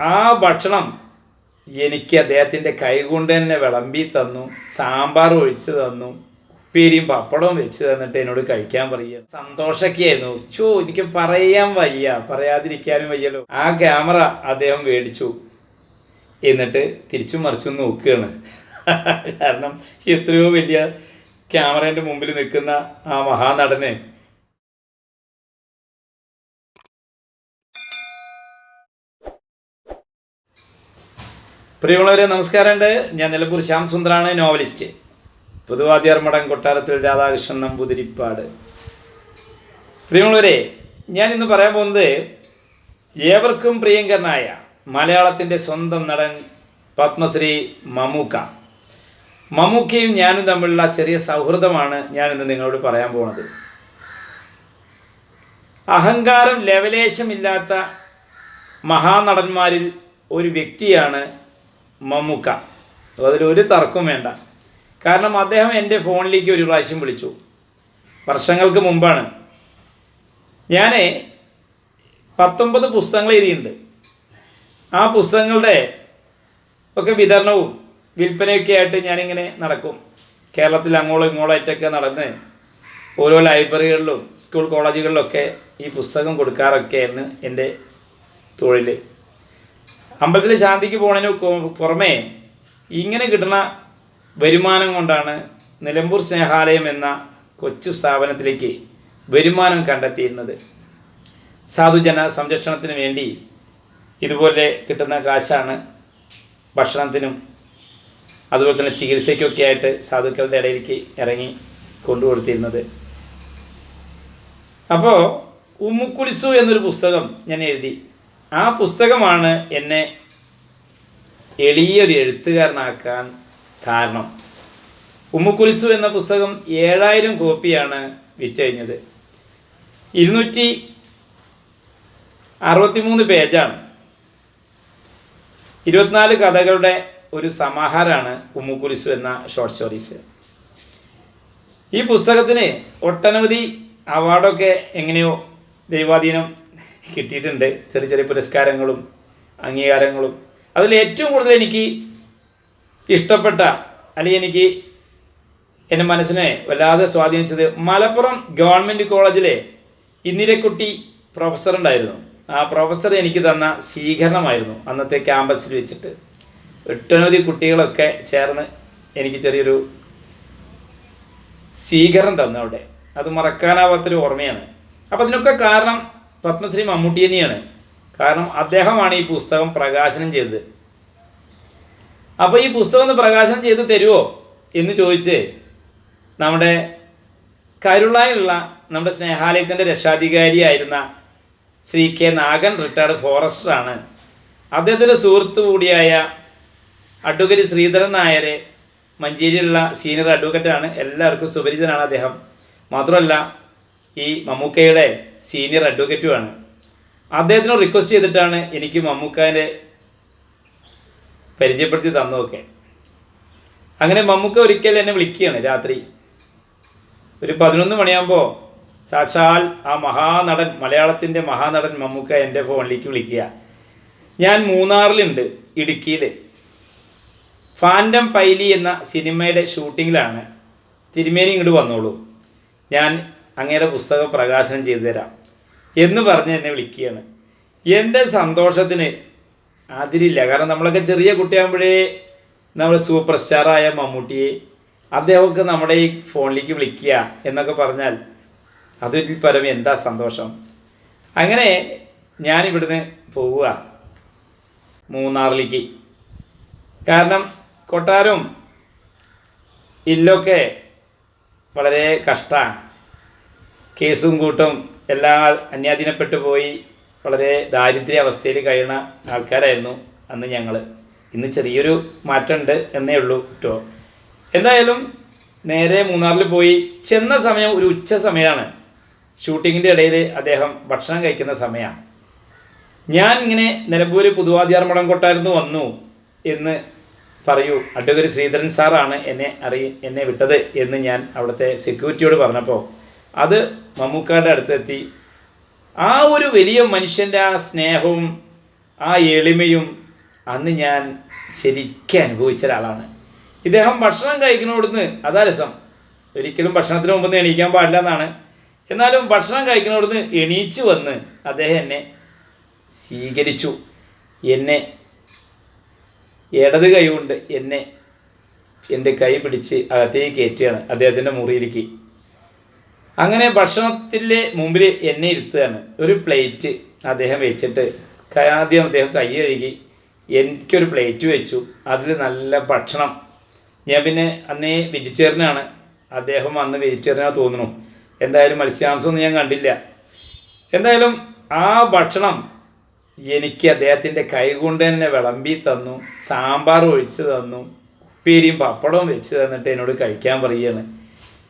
ആ ഭക്ഷണം എനിക്ക് അദ്ദേഹത്തിന്റെ കൈകൊണ്ട് തന്നെ വിളമ്പി തന്നു സാമ്പാർ ഒഴിച്ചു തന്നു ഉപ്പേരിയും പപ്പടവും വെച്ച് തന്നിട്ട് എന്നോട് കഴിക്കാൻ പറയുക സന്തോഷമൊക്കെയായിരുന്നു. ചോ എനിക്ക് പറയാൻ വയ്യ. പറയാതിരിക്കാനും വയ്യല്ലോ. ആ ക്യാമറ അദ്ദേഹം മേടിച്ചു. എന്നിട്ട് തിരിച്ചു മറിച്ചും നോക്കുകയാണ്. കാരണം എത്രയോ വലിയ ക്യാമറേന്റെ മുമ്പിൽ നിൽക്കുന്ന ആ മഹാനടന് പ്രിയമുള്ളവരെ നമസ്കാരമുണ്ട്. ഞാൻ നിലമ്പൂർ ശ്യാം സുന്ദറാണ് നോവലിസ്റ്റ് പുതുവാദ്യാർമടം കൊട്ടാരത്തിൽ രാധാകൃഷ്ണൻ നമ്പൂതിരിപ്പാട്. പ്രിയമുള്ളവരെ ഞാൻ ഇന്ന് പറയാൻ പോകുന്നത് ഏവർക്കും പ്രിയങ്കരനായ മലയാളത്തിന്റെ സ്വന്തം നടൻ പത്മശ്രീ മമ്മൂക്ക. മമ്മൂക്കയും ഞാനും തമ്മിലുള്ള ചെറിയ സൗഹൃദമാണ് ഞാൻ ഇന്ന് നിങ്ങളോട് പറയാൻ പോകുന്നത്. അഹങ്കാരം ലവലേശമില്ലാത്ത മഹാനടന്മാരിൽ ഒരു വ്യക്തിയാണ് മമ്മൂക്ക. അതിലൊരു തർക്കവും വേണ്ട. കാരണം അദ്ദേഹം എന്റെ ഫോണിലേക്ക് ഒരു പ്രാവശ്യം വിളിച്ചു. വർഷങ്ങൾക്ക് മുമ്പാണ്. ഞാൻ പത്തൊമ്പത് പുസ്തകങ്ങൾ എഴുതിയിട്ടുണ്ട്. ആ പുസ്തകങ്ങളുടെ ഒക്കെ വിതരണവും വിൽപ്പനയൊക്കെ ആയിട്ട് ഞാനിങ്ങനെ നടക്കും. കേരളത്തിൽ അങ്ങോളം ഇങ്ങോളം ആയിട്ടൊക്കെ നടന്ന് ഓരോ ലൈബ്രറികളിലും സ്കൂൾ കോളേജുകളിലൊക്കെ ഈ പുസ്തകം കൊടുക്കാറൊക്കെയായിരുന്നു എന്റെ തൊഴിൽ അമ്പലത്തിൽ ശാന്തിക്ക് കൊ- പുറമേ ഇങ്ങനെ കിട്ടുന്ന വരുമാനം കൊണ്ടാണ് നിലമ്പൂർ സ്നേഹാലയം എന്ന കൊച്ചു സ്ഥാപനത്തിലേക്ക് വരുമാനം കണ്ടെത്തിയിരുന്നത്. സാധുജന സംരക്ഷണത്തിന് വേണ്ടി ഇതുപോലെ കിട്ടുന്ന കാശാണ് ഭക്ഷണത്തിനും അതുപോലെ തന്നെ ചികിത്സയ്ക്കൊക്കെ ആയിട്ട് സാധുക്കളുടെ ഇടയിലേക്ക് ഇറങ്ങി കൊണ്ടുകൊടുത്തിരുന്നത്. അപ്പോൾ ഉമ്മുക്കുലിസു എന്നൊരു പുസ്തകം ഞാൻ എഴുതി. ആ പുസ്തകമാണ് എന്നെ എളിയൊരു എഴുത്തുകാരനാക്കാൻ കാരണം. ഉമ്മുക്കുലിസു എന്ന പുസ്തകം ഏഴായിരം കോപ്പിയാണ് വിറ്റഴിഞ്ഞത്. ഇരുന്നൂറ്റി അറുപത്തിമൂന്ന് പേജാണ്. ഇരുപത്തിനാല് കഥകളുടെ ഒരു സമാഹാരമാണ് ഉമ്മുക്കുലിസു എന്ന ഷോർട്ട് സ്റ്റോറീസ് ഈ പുസ്തകത്തിന് ഒട്ടനവധി അവാർഡൊക്കെ എങ്ങനെയോ ദൈവാധീനം കിട്ടിയിട്ടുണ്ട്. ചെറിയ ചെറിയ പുരസ്കാരങ്ങളും അംഗീകാരങ്ങളും. അതിൽ ഏറ്റവും കൂടുതൽ എനിക്ക് ഇഷ്ടപ്പെട്ട അല്ലെങ്കിൽ എനിക്ക് എന്റെ മനസ്സിനെ വല്ലാതെ സ്വാധീനിച്ചത് മലപ്പുറം ഗവൺമെന്റ് കോളേജിലെ ഇന്ദിരക്കുട്ടി പ്രൊഫസർ ഉണ്ടായിരുന്നു. ആ പ്രൊഫസർ എനിക്ക് തന്ന സ്വീകരണമായിരുന്നു അന്നത്തെ ക്യാമ്പസിൽ വെച്ചിട്ട്. ഒട്ടനവധി കുട്ടികളൊക്കെ ചേർന്ന് എനിക്ക് ചെറിയൊരു സ്വീകരണം തന്നു അവിടെ. അത് മറക്കാനാവാത്തൊരു ഓർമ്മയാണ്. അപ്പം അതിനൊക്കെ കാരണം പത്മശ്രീ മമ്മൂട്ടി തന്നെയാണ് കാരണം അദ്ദേഹമാണ് ഈ പുസ്തകം പ്രകാശനം ചെയ്തത്. അപ്പോൾ ഈ പുസ്തകം ഒന്ന് പ്രകാശനം ചെയ്ത് തരുമോ എന്ന് ചോദിച്ച് നമ്മുടെ കരുളായുള്ള നമ്മുടെ സ്നേഹാലയത്തിന്റെ രക്ഷാധികാരിയായിരുന്ന ശ്രീ കെ നാഗൻ റിട്ടയർഡ് ഫോറസ്റ്ററാണ് അദ്ദേഹത്തിന്റെ സുഹൃത്തു കൂടിയായ അഡ്വക്കേറ്റ് ശ്രീധരൻ നായരെ മഞ്ചേരിയിലുള്ള സീനിയർ അഡ്വക്കേറ്റാണ്. എല്ലാവർക്കും സുപരിചിതനാണ് അദ്ദേഹം. മാത്രമല്ല ഈ മമ്മൂക്കയുടെ സീനിയർ അഡ്വക്കേറ്റുമാണ് അദ്ദേഹത്തിനോട് റിക്വസ്റ്റ് ചെയ്തിട്ടാണ് എനിക്ക് മമ്മൂക്കാനെ പരിചയപ്പെടുത്തി തന്നതൊക്കെ. അങ്ങനെ മമ്മൂക്ക ഒരിക്കൽ എന്നെ വിളിക്കുകയാണ് രാത്രി. ഒരു പതിനൊന്ന് മണിയാകുമ്പോൾ സാക്ഷാൽ ആ മഹാനടൻ മലയാളത്തിന്റെ മഹാനടൻ മമ്മൂക്ക എന്റെ ഫോണിലേക്ക് വിളിക്കുക. ഞാൻ മൂന്നാറിലുണ്ട് ഇടുക്കിയിൽ ഫാൻഡം പൈലി എന്ന സിനിമയുടെ ഷൂട്ടിങ്ങിലാണ് തിരുമേനി ഇങ്ങോട്ട് വന്നോളൂ. ഞാൻ അങ്ങയുടെ പുസ്തകം പ്രകാശനം ചെയ്തു തരാം എന്ന് പറഞ്ഞ് എന്നെ വിളിക്കുകയാണ്. എന്റെ സന്തോഷത്തിന് അതിരില്ല. കാരണം നമ്മളൊക്കെ ചെറിയ കുട്ടിയാകുമ്പോഴേ നമ്മൾ സൂപ്പർ സ്റ്റാറായ മമ്മൂട്ടിയെ അദ്ദേഹമൊക്കെ നമ്മുടെ ഈ ഫോണിലേക്ക് വിളിക്കുക എന്നൊക്കെ പറഞ്ഞാൽ അതിൽ പരം എന്താ സന്തോഷം? അങ്ങനെ ഞാൻ ഇവിടുന്ന് പോവുക മൂന്നാറിലേക്ക്. കാരണം കൊട്ടാരവും ഇല്ലൊക്കെ വളരെ കഷ്ടമാണ് കേസും കൂട്ടും എല്ലാം അന്യാധീനപ്പെട്ടു പോയി വളരെ ദാരിദ്ര്യ അവസ്ഥയിൽ കഴിയുന്ന ആൾക്കാരായിരുന്നു അന്ന് ഞങ്ങൾ ഇന്ന് ചെറിയൊരു മാറ്റമുണ്ട് എന്നേ ഉള്ളൂ കേട്ടോ എന്തായാലും നേരെ മൂന്നാറിൽ പോയി ചെന്ന സമയം ഒരു ഉച്ച സമയമാണ്. ഷൂട്ടിങ്ങിന്റെ ഇടയിൽ അദ്ദേഹം ഭക്ഷണം കഴിക്കുന്ന സമയമാണ് ഞാൻ ഇങ്ങനെ നിലമ്പൂർ പുതുവാദ്യാർമടം കൊട്ടായിരുന്നു വന്നു എന്ന് പറയൂ. അഡ്വക്കേറ്റ് ശ്രീധരൻ സാറാണ് എന്നെ അറിയ എന്നെ വിട്ടത് എന്ന് ഞാൻ അവിടുത്തെ സെക്യൂരിറ്റിയോട് പറഞ്ഞപ്പോൾ അത് മമ്മൂക്കാരുടെ അടുത്തെത്തി. ആ ഒരു വലിയ മനുഷ്യന്റെ ആ സ്നേഹവും ആ എളിമയും അന്ന് ഞാൻ ശരിക്കും അനുഭവിച്ച ഒരാളാണ്. ഇദ്ദേഹം ഭക്ഷണം കഴിക്കുന്നോടുന്ന് അതാ രസം. ഒരിക്കലും ഭക്ഷണത്തിന് മുമ്പ് എണീക്കാൻ പാടില്ല എന്നാണ്. എന്നാലും ഭക്ഷണം കഴിക്കുന്നോടുന്ന് എണീച്ച് വന്ന് അദ്ദേഹം എന്നെ സ്വീകരിച്ചു. എന്നെ ഇടത് കൈ കൊണ്ട് എന്നെ എന്റെ കൈ പിടിച്ച് അകത്തേക്ക് കയറ്റുകയാണ് അദ്ദേഹത്തിന്റെ മുറിയിലേക്ക്. അങ്ങനെ ഭക്ഷണത്തിന്റെ മുമ്പിൽ എന്നെ ഇരുത്തുകയാണ്. ഒരു പ്ലേറ്റ് അദ്ദേഹം വെച്ചിട്ട് ആദ്യം അദ്ദേഹം കൈ കഴുകി എനിക്കൊരു പ്ലേറ്റ് വെച്ചു. അതിൽ നല്ല ഭക്ഷണം. ഞാൻ പിന്നെ അന്നേ വെജിറ്റേറിയനാണ് അദ്ദേഹം അന്ന് വെജിറ്റേറിയനാ തോന്നുന്നു. എന്തായാലും മത്സ്യാംശമൊന്നും ഞാൻ കണ്ടില്ല. എന്തായാലും ആ ഭക്ഷണം എനിക്ക് അദ്ദേഹത്തിന്റെ കൈ കൊണ്ട് തന്നെ വിളമ്പി തന്നു. സാമ്പാർ ഒഴിച്ച് തന്നു. ഉപ്പേരിയും പപ്പടവും വെച്ച് തന്നിട്ട് എന്നോട് കഴിക്കാൻ പറയുകയാണ്.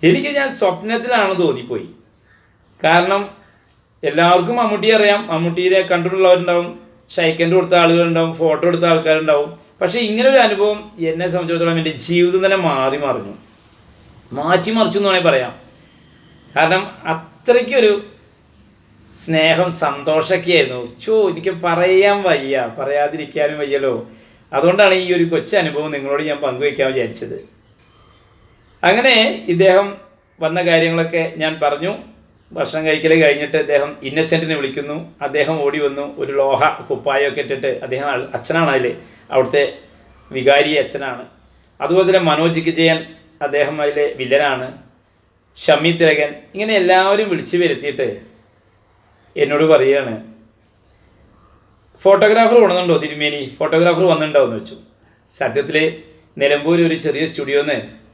എനിക്ക് ഞാൻ സ്വപ്നത്തിലാണ് തോന്നിപ്പോയി. കാരണം എല്ലാവർക്കും മമ്മൂട്ടിയെ അറിയാം. മമ്മൂട്ടിയെ കണ്ടിട്ടുള്ളവരുണ്ടാവും. ഷൈക്കന്റെ കൊടുത്ത ആളുകളുണ്ടാവും. ഫോട്ടോ എടുത്ത ആൾക്കാരുണ്ടാവും. പക്ഷേ ഇങ്ങനെ ഒരു അനുഭവം എന്നെ സംബന്ധിച്ചിടത്തോളം എന്റെ ജീവിതം തന്നെ മാറി മറിഞ്ഞു. മാറ്റി മറിച്ചു എന്ന് വേണമെങ്കിൽ പറയാം. കാരണം അത്രയ്ക്കൊരു സ്നേഹം സന്തോഷമൊക്കെ ആയിരുന്നു ചോ എനിക്ക് പറയാൻ വയ്യ. പറയാതിരിക്കാനും വയ്യല്ലോ. അതുകൊണ്ടാണ് ഈ ഒരു കൊച്ചനുഭവം നിങ്ങളോട് ഞാൻ പങ്കുവയ്ക്കാൻ വിചാരിച്ചത്. അങ്ങനെ ഇദ്ദേഹം വന്ന കാര്യങ്ങളൊക്കെ ഞാൻ പറഞ്ഞു. ഭക്ഷണം കഴിക്കൽ കഴിഞ്ഞിട്ട് അദ്ദേഹം ഇന്നസെന്റിനെ വിളിക്കുന്നു. അദ്ദേഹം ഓടി വന്നു. ഒരു ലോഹ കുപ്പായമൊക്കെ ഇട്ടിട്ട് അദ്ദേഹം അച്ഛനാണ് അതിൽ അവിടുത്തെ വികാരി അച്ഛനാണ്. അതുപോലെ തന്നെ മനോജ് വിജയൻ അദ്ദേഹം അതിലെ വില്ലനാണ്. ഷമി തിലകൻ ഇങ്ങനെ എല്ലാവരും വിളിച്ചു വരുത്തിയിട്ട് എന്നോട് പറയുകയാണ് ഫോട്ടോഗ്രാഫർ കൊണ്ടുവന്നുണ്ടോ തിരുമേനി? ഫോട്ടോഗ്രാഫർ വന്നിട്ടുണ്ടോ? എന്ന് വെച്ചു സത്യത്തിൽ നിലമ്പൂർ ഒരു ചെറിയ സ്റ്റുഡിയോന്ന്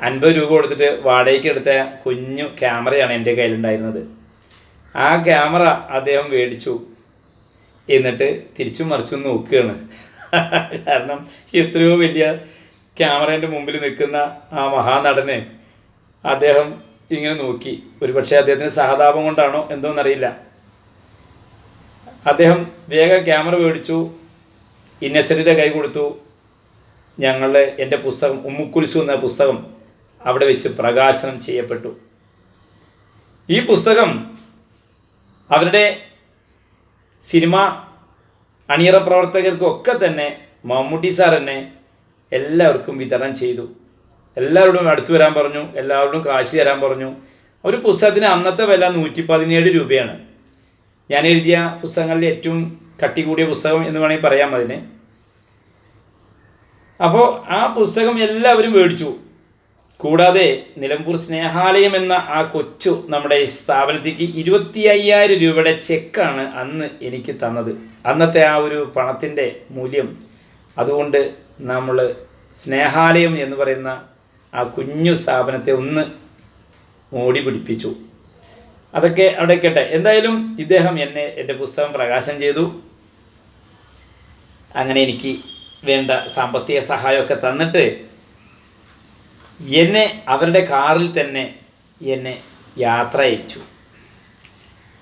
അൻപത് രൂപ കൊടുത്തിട്ട് വാടകയ്ക്ക് എടുത്ത കുഞ്ഞു ക്യാമറയാണ് എന്റെ കയ്യിലുണ്ടായിരുന്നത്. ആ ക്യാമറ അദ്ദേഹം മേടിച്ചു. എന്നിട്ട് തിരിച്ചും മറിച്ചും നോക്കുകയാണ്. കാരണം എത്രയോ വലിയ ക്യാമറേന്റെ മുമ്പിൽ നിൽക്കുന്ന ആ മഹാനടനെ അദ്ദേഹം ഇങ്ങനെ നോക്കി. ഒരു പക്ഷേ അദ്ദേഹത്തിന് സഹതാപം കൊണ്ടാണോ എന്തോന്നറിയില്ല. അദ്ദേഹം വേഗം ക്യാമറ മേടിച്ചു. ഇന്നസെന്റിന്റെ കൈ കൊടുത്തു. ഞങ്ങളുടെ എന്റെ പുസ്തകം ഉമ്മുക്കുരിശു എന്ന പുസ്തകം അവിടെ വെച്ച് പ്രകാശനം ചെയ്യപ്പെട്ടു. ഈ പുസ്തകം അവരുടെ സിനിമ അണിയറ പ്രവർത്തകർക്കൊക്കെ തന്നെ മമ്മൂട്ടി സാർ തന്നെ എല്ലാവർക്കും വിതരണം ചെയ്തു. എല്ലാവരോടും അടുത്തു വരാൻ പറഞ്ഞു എല്ലാവരോടും കാശ് തരാൻ പറഞ്ഞു. ഒരു പുസ്തകത്തിന് അന്നത്തെ വില നൂറ്റി പതിനേഴ് രൂപയാണ്. ഞാൻ എഴുതിയ പുസ്തകങ്ങളിൽ ഏറ്റവും കട്ടി കൂടിയ പുസ്തകം എന്ന് വേണമെങ്കിൽ പറയാം അതിന്. അപ്പോൾ ആ പുസ്തകം എല്ലാവരും മേടിച്ചു. കൂടാതെ നിലമ്പൂർ സ്നേഹാലയം എന്ന ആ കൊച്ചു നമ്മുടെ സ്ഥാപനത്തേക്ക് ഇരുപത്തി അയ്യായിരം രൂപയുടെ ചെക്കാണ് അന്ന് എനിക്ക് തന്നത്. അന്നത്തെ ആ ഒരു പണത്തിന്റെ മൂല്യം അതുകൊണ്ട് നമ്മൾ സ്നേഹാലയം എന്ന് പറയുന്ന ആ കുഞ്ഞു സ്ഥാപനത്തെ ഒന്ന് മോടി പിടിപ്പിച്ചു. അതൊക്കെ അവിടെ കേട്ടെ എന്തായാലും ഇദ്ദേഹം എന്നെ എന്റെ പുസ്തകം പ്രകാശനം ചെയ്തു. അങ്ങനെ എനിക്ക് വേണ്ട സാമ്പത്തിക സഹായമൊക്കെ തന്നിട്ട് എന്നെ അവരുടെ കാറിൽ തന്നെ എന്നെ യാത്ര അയച്ചു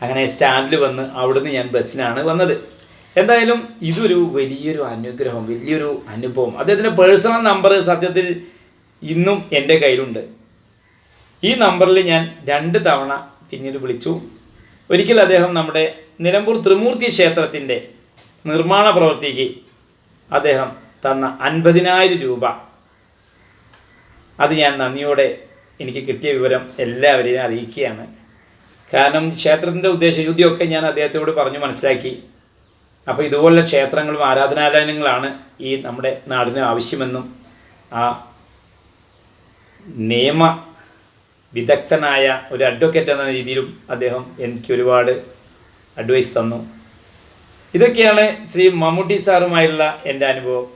അങ്ങനെ സ്റ്റാൻഡിൽ വന്ന് അവിടുന്ന് ഞാൻ ബസ്സിനാണ് വന്നത്. എന്തായാലും ഇതൊരു വലിയൊരു അനുഗ്രഹം വലിയൊരു അനുഭവം. അദ്ദേഹത്തിന്റെ പേഴ്സണൽ നമ്പർ സത്യത്തിൽ ഇന്നും എന്റെ കയ്യിലുണ്ട്. ഈ നമ്പറിൽ ഞാൻ രണ്ട് തവണ പിന്നീട് വിളിച്ചു. ഒരിക്കൽ അദ്ദേഹം നമ്മുടെ നിലമ്പൂർ ത്രിമൂർത്തി ക്ഷേത്രത്തിന്റെ നിർമ്മാണ പ്രവൃത്തിക്ക് അദ്ദേഹം തന്ന അൻപതിനായിരം രൂപ അത് ഞാൻ നന്ദിയോടെ എനിക്ക് കിട്ടിയ വിവരം എല്ലാവരെയും അറിയിക്കുകയാണ്. കാരണം ക്ഷേത്രത്തിന്റെ ഉദ്ദേശശുദ്ധിയൊക്കെ ഞാൻ അദ്ദേഹത്തോട് പറഞ്ഞു മനസ്സിലാക്കി. അപ്പോൾ ഇതുപോലുള്ള ക്ഷേത്രങ്ങളും ആരാധനാലയങ്ങളാണ് ഈ നമ്മുടെ നാടിന് ആവശ്യമെന്നും ആ നിയമ വിദഗ്ധനായ ഒരു അഡ്വക്കേറ്റ് എന്ന രീതിയിലും അദ്ദേഹം എനിക്ക് ഒരുപാട് അഡ്വൈസ് തന്നു. ഇതൊക്കെയാണ് ശ്രീ മമ്മൂട്ടി സാറുമായുള്ള എന്റെ അനുഭവം.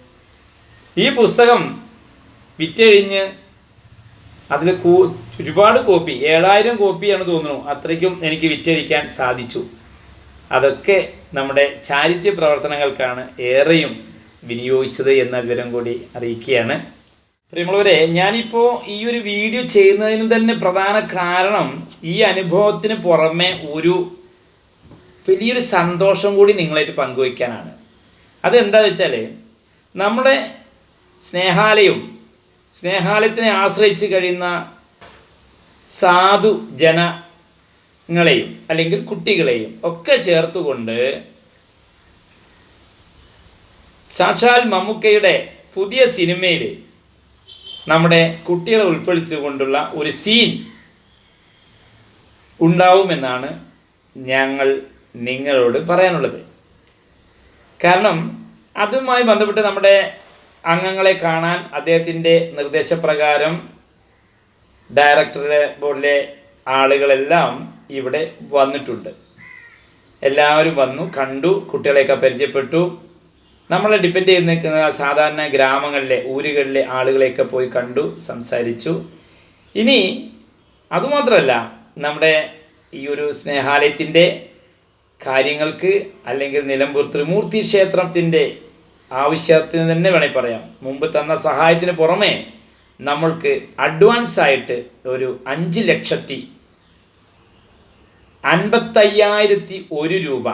ഈ പുസ്തകം വിറ്റഴിഞ്ഞ് അതിൽ കൂ ഒരുപാട് കോപ്പി ഏഴായിരം കോപ്പിയാണ് തോന്നുന്നു. അത്രയ്ക്കും എനിക്ക് വിറ്റഴിക്കാൻ സാധിച്ചു. അതൊക്കെ നമ്മുടെ ചാരിറ്റി പ്രവർത്തനങ്ങൾക്കാണ് ഏറെയും വിനിയോഗിച്ചത് എന്ന വിവരം കൂടി അറിയിക്കുകയാണ്. പ്രിയമുള്ളവരെ ഞാനിപ്പോൾ ഈ ഒരു വീഡിയോ ചെയ്യുന്നതിന് തന്നെ പ്രധാന കാരണം ഈ അനുഭവത്തിന് പുറമെ ഒരു വലിയൊരു സന്തോഷം കൂടി നിങ്ങളായിട്ട് പങ്കുവയ്ക്കാനാണ്. അതെന്താണെന്ന് വെച്ചാൽ നമ്മുടെ സ്നേഹാലയം സ്നേഹാലയത്തിനെ ആശ്രയിച്ച് കഴിയുന്ന സാധു ജനങ്ങളെയും അല്ലെങ്കിൽ കുട്ടികളെയും ഒക്കെ ചേർത്തുകൊണ്ട് സാക്ഷാൽ മമ്മൂക്കയുടെ പുതിയ സിനിമയിൽ നമ്മുടെ കുട്ടികളെ ഉൾപ്പെടുത്തിക്കൊണ്ടുള്ള ഒരു സീൻ ഉണ്ടാവുമെന്നാണ് ഞങ്ങൾ നിങ്ങളോട് പറയാനുള്ളത്. കാരണം അതുമായി ബന്ധപ്പെട്ട് നമ്മുടെ അംഗങ്ങളെ കാണാൻ അദ്ദേഹത്തിന്റെ നിർദ്ദേശപ്രകാരം ഡയറക്ടറുടെ ബോർഡിലെ ആളുകളെല്ലാം ഇവിടെ വന്നിട്ടുണ്ട്. എല്ലാവരും വന്നു കണ്ടു കുട്ടികളെയൊക്കെ പരിചയപ്പെട്ടു. നമ്മൾ ഡിപ്പെൻഡ് ചെയ്ത് നിൽക്കുന്ന സാധാരണ ഗ്രാമങ്ങളിലെ ഊരുകളിലെ ആളുകളെയൊക്കെ പോയി കണ്ടു സംസാരിച്ചു. ഇനി അതുമാത്രമല്ല നമ്മുടെ ഈ ഒരു സ്നേഹാലയത്തിന്റെ കാര്യങ്ങൾക്ക് അല്ലെങ്കിൽ നിലമ്പൂർ ത്രിമൂർത്തി ക്ഷേത്രത്തിന്റെ ആവശ്യത്തിന് തന്നെ വേണമെങ്കിൽ പറയാം. മുമ്പ് തന്ന സഹായത്തിന് പുറമേ നമ്മൾക്ക് അഡ്വാൻസ് ആയിട്ട് ഒരു അഞ്ച് ലക്ഷത്തി അൻപത്തയ്യായിരത്തി ഒരു രൂപ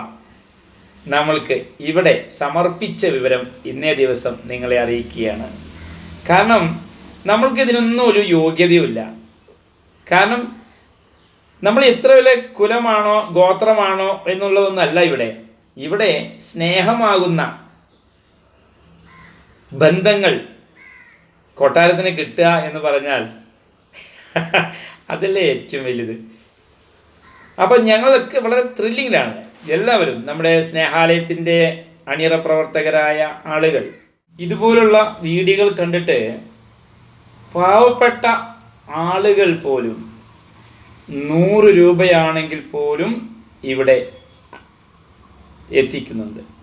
നമ്മൾക്ക് ഇവിടെ സമർപ്പിച്ച വിവരം ഇന്നേ ദിവസം നിങ്ങളെ അറിയിക്കുകയാണ്. കാരണം നമ്മൾക്ക് ഇതിനൊന്നും ഒരു യോഗ്യതയുമില്ല. കാരണം നമ്മൾ എത്ര വലിയ കുലമാണോ ഗോത്രമാണോ എന്നുള്ളതൊന്നല്ല ഇവിടെ. ഇവിടെ സ്നേഹമാകുന്ന ബന്ധങ്ങൾ കൊട്ടാരത്തിന് കിട്ടുക എന്ന് പറഞ്ഞാൽ അതല്ലേ ഏറ്റവും വലുത്. അപ്പം ഞങ്ങളൊക്കെ വളരെ ത്രില്ലിങ്ങിലാണ് എല്ലാവരും നമ്മുടെ സ്നേഹാലയത്തിന്റെ അണിയറ പ്രവർത്തകരായ ആളുകൾ ഇതുപോലുള്ള വീഡിയോകൾ കണ്ടിട്ട് പാവപ്പെട്ട ആളുകൾ പോലും നൂറ് രൂപയാണെങ്കിൽ പോലും ഇവിടെ എത്തിക്കുന്നുണ്ട്.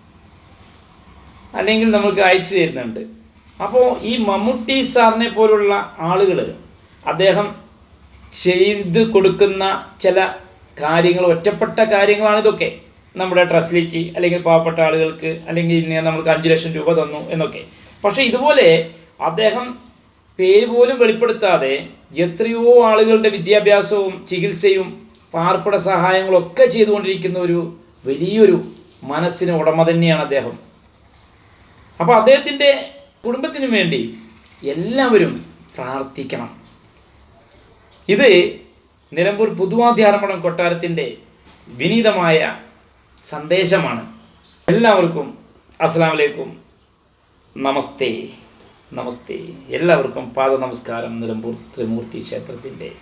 അല്ലെങ്കിൽ നമുക്ക് അയച്ചു തരുന്നുണ്ട്. അപ്പോൾ ഈ മമ്മൂട്ടി സാറിനെ പോലുള്ള ആളുകൾ അദ്ദേഹം ചെയ്ത് കൊടുക്കുന്ന ചില കാര്യങ്ങൾ ഒറ്റപ്പെട്ട കാര്യങ്ങളാണ് ഇതൊക്കെ. നമ്മുടെ ട്രസ്റ്റിലേക്ക് അല്ലെങ്കിൽ പാവപ്പെട്ട ആളുകൾക്ക് അല്ലെങ്കിൽ ഇങ്ങനെ നമുക്ക് അഞ്ച് ലക്ഷം രൂപ തന്നു എന്നൊക്കെ. പക്ഷേ ഇതുപോലെ അദ്ദേഹം പേര് പോലും വെളിപ്പെടുത്താതെ എത്രയോ ആളുകളുടെ വിദ്യാഭ്യാസവും ചികിത്സയും പാർപ്പിട സഹായങ്ങളൊക്കെ ചെയ്തുകൊണ്ടിരിക്കുന്ന ഒരു വലിയൊരു മനസ്സിന് ഉടമ തന്നെയാണ് അദ്ദേഹം. അപ്പോൾ അദ്ദേഹത്തിന്റെ കുടുംബത്തിനു വേണ്ടി എല്ലാവരും പ്രാർത്ഥിക്കണം. ഇത് നിലമ്പൂർ പുതുവാധ്യാരമണം കൊട്ടാരത്തിന്റെ വിനീതമായ സന്ദേശമാണ്. എല്ലാവർക്കും അസ്സാം വലൈക്കും നമസ്തേ. നമസ്തേ. എല്ലാവർക്കും പാദ നമസ്കാരം നിലമ്പൂർ ത്രിമൂർത്തി ക്ഷേത്രത്തിന്റെ